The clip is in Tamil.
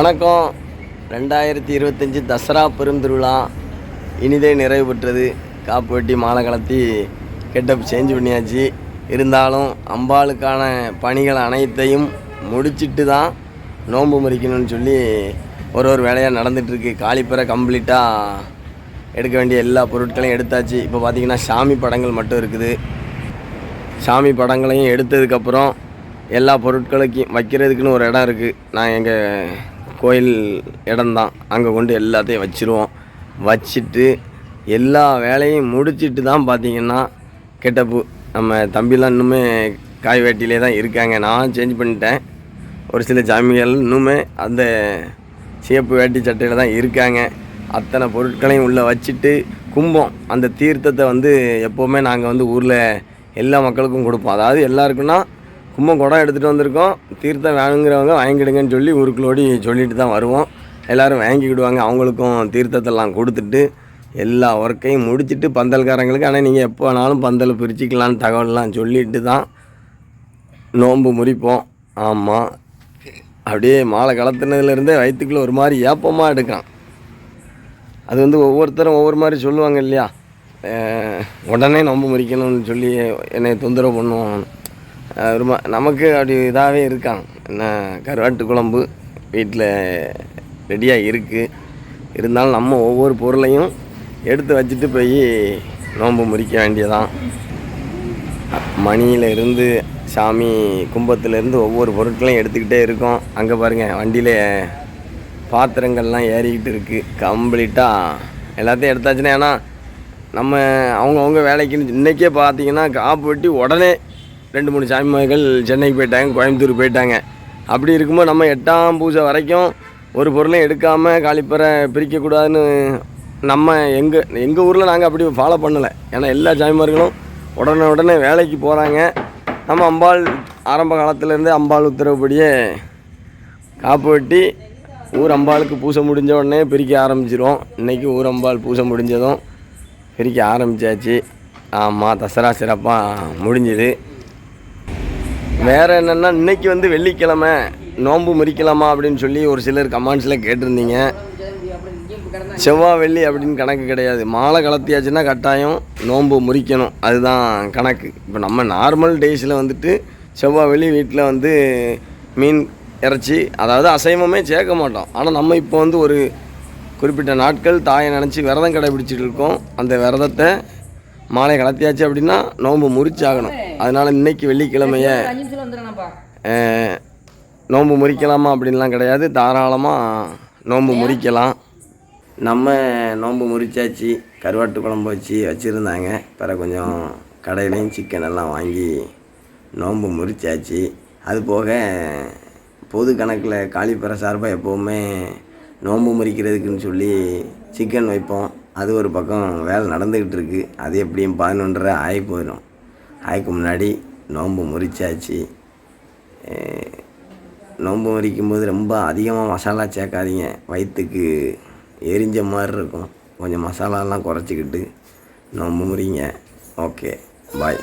வணக்கம். ரெண்டாயிரத்தி இருபத்தஞ்சி தசரா பெருந்திருவிழா. இனிதே நிறைவு பெற்றது. காப்பு வெட்டி மாலை கலத்தி கெட்டப் சேஞ்ச் பண்ணியாச்சு. இருந்தாலும் அம்பாளுக்கான பணிகள் அனைத்தையும் முடிச்சிட்டு தான் நோன்பு முறிக்கணும்னு சொல்லி ஒரு ஒரு வேலையாக நடந்துகிட்ருக்கு காலிப்பறை கம்ப்ளீட்டாக எடுக்க வேண்டிய எல்லா பொருட்களையும் எடுத்தாச்சு. இப்போ பார்த்திங்கன்னா சாமி படங்கள் மட்டும் இருக்குது. சாமி படங்களையும் எடுத்ததுக்கப்புறம் எல்லா பொருட்களுக்கும் வைக்கிறதுக்குன்னு ஒரு இடம் இருக்குது நான் எங்கள் கோயில் இடம்தான். அங்கே கொண்டு எல்லாத்தையும் வச்சிருவோம். வச்சுட்டு எல்லா வேலையும் முடிச்சிட்டு தான் பார்த்தீங்கன்னா கெட்டப்பு. நம்ம தம்பிலாம் இன்னுமே காய் வேட்டிலே தான் இருக்காங்க. நான் சேஞ்ச் பண்ணிட்டேன். ஒரு சில ஜாமிகள் இன்னுமே அந்த சிவப்பு வேட்டி சட்டையில் தான் இருக்காங்க. அத்தனை பொருட்களையும் உள்ளே வச்சுட்டு கும்பம். அந்த தீர்த்தத்தை வந்து எப்போவுமே நாங்கள் வந்து ஊரில் எல்லா மக்களுக்கும் கொடுப்போம். அதாவது எல்லாருக்குன்னா கும்பம் குடம் எடுத்துகிட்டு வந்திருக்கோம். தீர்த்தம் வேணுங்கிறவங்க வாங்கிடுங்கன்னு சொல்லி ஊருக்குள்ளோடி சொல்லிட்டு தான் வருவோம். எல்லோரும் வாங்கிக்கிடுவாங்க. அவங்களுக்கும் தீர்த்தத்தெல்லாம் கொடுத்துட்டு எல்லா ஒர்க்கையும் முடிச்சுட்டு பந்தல்காரங்களுக்கு. ஆனால் நீங்கள் எப்போ வேணாலும் பந்தல் பிரிச்சுக்கலான்னு தகவல்லாம் சொல்லிட்டு தான் நோன்பு முறிப்போம் ஆமாம் அப்படியே மாலை கலத்துனதுலேருந்தே வயிற்றுக்குள்ளே ஒரு மாதிரி ஏப்பமாக எடுக்கான் அது வந்து ஒவ்வொருத்தரும் ஒவ்வொரு மாதிரி சொல்லுவாங்க இல்லையா? உடனே நோன்பு முறிக்கணும்னு சொல்லி என்னை தொந்தரவு பண்ணுவோம் ரொம்ப நமக்கு அப்படி இதாகவே இருக்கான். என்ன கருவாட்டு குழம்பு வீட்டில் ரெடியாக இருக்குது இருந்தாலும் நம்ம ஒவ்வொரு பொருளையும் எடுத்து வச்சுட்டு போய் நோன்பு முறிக்க வேண்டியதான் மணியில இருந்து சாமி கும்பத்துலேருந்து ஒவ்வொரு பொருட்களையும் எடுத்துக்கிட்டே இருக்கோம். அங்கே பாருங்கள் வண்டியில் பாத்திரங்கள்லாம் ஏறிக்கிட்டு இருக்குது கம்ப்ளீட்டாக எல்லாத்தையும் எடுத்தாச்சுன்னா ஏன்னா நம்ம அவங்கவுங்க வேலைக்குன்னு இன்றைக்கே பார்த்தீங்கன்னா காப்பு வெட்டி உடனே ரெண்டு மூணு சாமிமார்கள் சென்னைக்கு போயிட்டாங்க கோயம்புத்தூர் போயிட்டாங்க. அப்படி இருக்கும்போது நம்ம எட்டாம் பூஜை வரைக்கும் ஒரு பொருளையும் எடுக்காமல் காலிப்பறை பிரிக்கக்கூடாதுன்னு நம்ம எங்கள் எங்கள் ஊரில் நாங்கள் அப்படி ஃபாலோ பண்ணலை. ஏன்னா எல்லா சாமிமார்களும் உடனே உடனே வேலைக்கு போகிறாங்க நம்ம அம்பாள் ஆரம்ப காலத்துலேருந்தே அம்பாள் உத்தரவுப்படியே காப்பு வெட்டி ஊர் அம்பாளுக்கு பூசை முடிஞ்ச உடனே பிரிக்க ஆரம்பிச்சிருவோம். இன்றைக்கி ஊர் அம்பாள் பூசை முடிஞ்சதும் பிரிக்க ஆரம்பிச்சாச்சு. ஆமாம் தசரா சிறப்பாக முடிஞ்சுது. வேறு என்னென்னா இன்னைக்கு வந்து வெள்ளிக்கிழமை நோன்பு முறிக்கலாமா அப்படின்னு சொல்லி ஒரு சிலர் கமெண்ட்ஸில் கேட்டிருந்தீங்க. செவ்வாய் வெள்ளி அப்படின்னு கணக்கு கிடையாது. மாலை கலத்தியாச்சுன்னா கட்டாயம் நோன்பு முறிக்கணும். அதுதான் கணக்கு. இப்போ நம்ம நார்மல் டேஸில் வந்துட்டு செவ்வாய் வெள்ளி வீட்டில் வந்து மீன் இறைச்சி அதாவது அசைவமே சேர்க்க மாட்டோம். ஆனால் நம்ம இப்போ வந்து ஒரு குறிப்பிட்ட நாட்கள் தாயை நினச்சி விரதம் கடைபிடிச்சிட்டு இருக்கோம். அந்த விரதத்தை மாலை கலத்தியாச்சு அப்படின்னா நோன்பு முறிச்சாகணும். அதனால் இன்னைக்கு வெள்ளிக்கிழமைய நோன்பு முறிக்கலாமா அப்படின்லாம் கிடையாது. தாராளமாக நோன்பு முறிக்கலாம். நம்ம நோன்பு முறிச்சாச்சு கருவாட்டு குழம்பு வச்சு வச்சுருந்தாங்க. பிறகு கொஞ்சம் கடையிலையும் சிக்கன் எல்லாம் வாங்கி நோன்பு முறிச்சாச்சு. அது போக பொது கணக்கில் காலிப்பறை சார்பாக எப்போவுமே நோன்பு முறிக்கிறதுக்குன்னு சொல்லி சிக்கன் வைப்போம். அது ஒரு பக்கம் வேலை நடந்துக்கிட்டு இருக்குது அது எப்படியும் பதினொன்றரை ஆகி போயிடும் ஆய்க்கு முன்னாடி நோன்பு முறிச்சாச்சு. அஹ் நோன்பு முறிக்கும்போது ரொம்ப அதிகமாக மசாலா சேர்க்காதீங்க. வயிற்றுக்கு எரிஞ்ச மாதிரி இருக்கும். கொஞ்சம் மசாலாலாம் குறைச்சிக்கிட்டு நோன்பு முறிங்க. Okay bye.